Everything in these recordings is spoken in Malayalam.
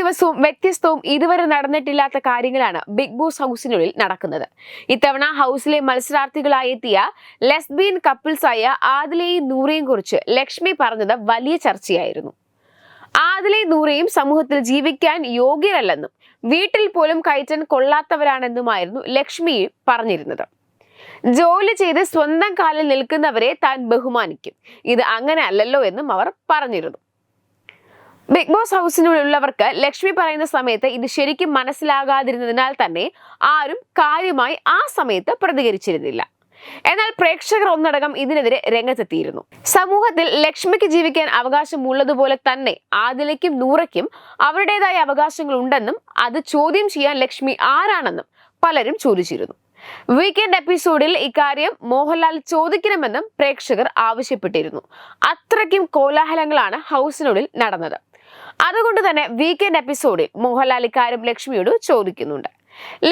ദിവസവും വ്യത്യസ്തവും ഇതുവരെ നടന്നിട്ടില്ലാത്ത കാര്യങ്ങളാണ് ബിഗ് ബോസ് ഹൗസിനുള്ളിൽ നടക്കുന്നത്. ഇത്തവണ ഹൗസിലെ മത്സരാർത്ഥികളായി എത്തിയ ലെസ്ബിയൻ കപ്പിൾസായ ആദിലയും നൂറയും കുറിച്ച് ലക്ഷ്മി പറഞ്ഞത് വലിയ ചർച്ചയായിരുന്നു. ആദിലെ നൂറയും സമൂഹത്തിൽ ജീവിക്കാൻ യോഗ്യരല്ലെന്നും വീട്ടിൽ പോലും കയറ്റാൻ കൊള്ളാത്തവരാണെന്നുമായിരുന്നു ലക്ഷ്മി പറഞ്ഞിരുന്നത്. ജോലി ചെയ്ത് സ്വന്തം കാലിൽ നിൽക്കുന്നവരെ താൻ ബഹുമാനിക്കും. ഇത് അങ്ങനെ അല്ലല്ലോ എന്നും അവർ പറഞ്ഞിരുന്നു. ബിഗ് ബോസ് ഹൗസിനുള്ളിലുള്ളവർക്ക് ലക്ഷ്മി പറയുന്ന സമയത്ത് ഇത് ശരിക്കും മനസ്സിലാകാതിരുന്നതിനാൽ തന്നെ ആരും കാര്യമായി ആ സമയത്ത് പ്രതികരിച്ചിരുന്നില്ല. എന്നാൽ പ്രേക്ഷകർ ഒന്നടങ്കം ഇതിനെതിരെ രംഗത്തെത്തിയിരുന്നു. സമൂഹത്തിൽ ലക്ഷ്മിക്ക് ജീവിക്കാൻ അവകാശമുള്ളതുപോലെ തന്നെ ആദിലയ്ക്കും നൂറയ്ക്കും അവരുടേതായ അവകാശങ്ങൾ ഉണ്ടെന്നും അത് ചോദ്യം ചെയ്യാൻ ലക്ഷ്മി ആരാണെന്നും പലരും ചോദിച്ചിരുന്നു. വീക്കെൻഡ് എപ്പിസോഡിൽ ഇക്കാര്യം മോഹൻലാൽ ചോദിക്കണമെന്നും പ്രേക്ഷകർ ആവശ്യപ്പെട്ടിരുന്നു. അത്രയ്ക്കും കോലാഹലങ്ങളാണ് ഹൗസിനുള്ളിൽ നടന്നത്. അതുകൊണ്ട് തന്നെ വീക്കെൻഡ് എപ്പിസോഡിൽ മോഹൻലാൽ ഇക്കാര്യം ലക്ഷ്മിയോട് ചോദിക്കുന്നുണ്ട്.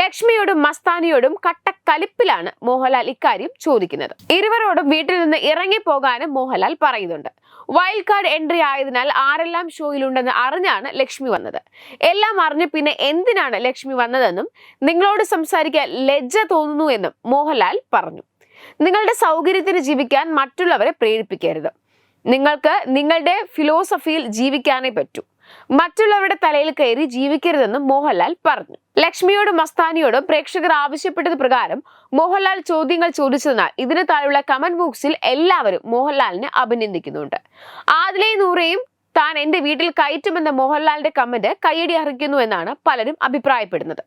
ലക്ഷ്മിയോടും മസ്താനിയോടും കട്ടക്കലിപ്പിലാണ് മോഹൻലാൽ ഇക്കാര്യം ചോദിക്കുന്നത്. ഇരുവരോടും വീട്ടിൽ നിന്ന് ഇറങ്ങിപ്പോകാനും മോഹൻലാൽ പറയുന്നുണ്ട്. വൈൽഡ് കാർഡ് എൻട്രി ആയതിനാൽ ആരെല്ലാം ഷോയിലുണ്ടെന്ന് അറിഞ്ഞാണ് ലക്ഷ്മി വന്നത്. എല്ലാം അറിഞ്ഞ് പിന്നെ എന്തിനാണ് ലക്ഷ്മി വന്നതെന്നും നിങ്ങളോട് സംസാരിക്കാൻ ലജ്ജ തോന്നുന്നു എന്നും മോഹൻലാൽ പറഞ്ഞു. നിങ്ങളുടെ സൗകര്യത്തിന് ജീവിക്കാൻ മറ്റുള്ളവരെ പ്രേരിപ്പിക്കരുത്. നിങ്ങൾക്ക് നിങ്ങളുടെ ഫിലോസഫിയിൽ ജീവിക്കാനേ പറ്റൂ. മറ്റുള്ളവരുടെ തലയിൽ കയറി ജീവിക്കരുതെന്ന് മോഹൻലാൽ പറഞ്ഞു. ലക്ഷ്മിയോടും മസ്താനിയോടും പ്രേക്ഷകർ ആവശ്യപ്പെട്ടത് പ്രകാരം മോഹൻലാൽ ചോദ്യങ്ങൾ ചോദിച്ചതിനാൽ ഇതിന് താഴെയുള്ള കമന്റ് ബോക്സിൽ എല്ലാവരും മോഹൻലാലിനെ അഭിനന്ദിക്കുന്നുണ്ട്. ആദിലയും നൂറയും താൻ എന്റെ വീട്ടിൽ കയറ്റുമെന്ന മോഹൻലാലിന്റെ കമന്റ് കയ്യടി അർഹിക്കുന്നു എന്നാണ് പലരും അഭിപ്രായപ്പെടുന്നത്.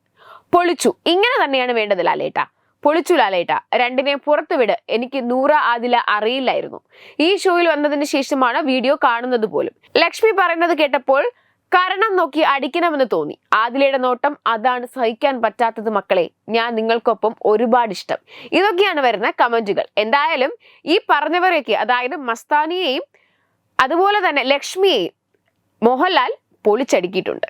പൊളിച്ചു. ഇങ്ങനെ തന്നെയാണ് വേണ്ടത് ലാലേട്ട. പൊളിച്ചു ലാലേട്ട രണ്ടിനെ പുറത്തുവിട് എനിക്ക് നൂറ ആദില അറിയില്ലായിരുന്നു. ഈ ഷോയിൽ വന്നതിന് ശേഷമാണ് വീഡിയോ കാണുന്നത് പോലും. ലക്ഷ്മി പറയുന്നത് കേട്ടപ്പോൾ കരണം നോക്കി അടിക്കണമെന്ന് തോന്നി. ആദിലയുടെ നോട്ടം അതാണ് സഹിക്കാൻ പറ്റാത്തത് മക്കളെ. ഞാൻ നിങ്ങൾക്കൊപ്പം ഒരുപാട് ഇഷ്ടം. ഇതൊക്കെയാണ് വരുന്ന കമന്റുകൾ. എന്തായാലും ഈ പറഞ്ഞവരെയൊക്കെ അതായത് മസ്താനിയെയും അതുപോലെ തന്നെ ലക്ഷ്മിയെയും മോഹൻലാൽ പൊളിച്ചടുക്കിയിട്ടുണ്ട്.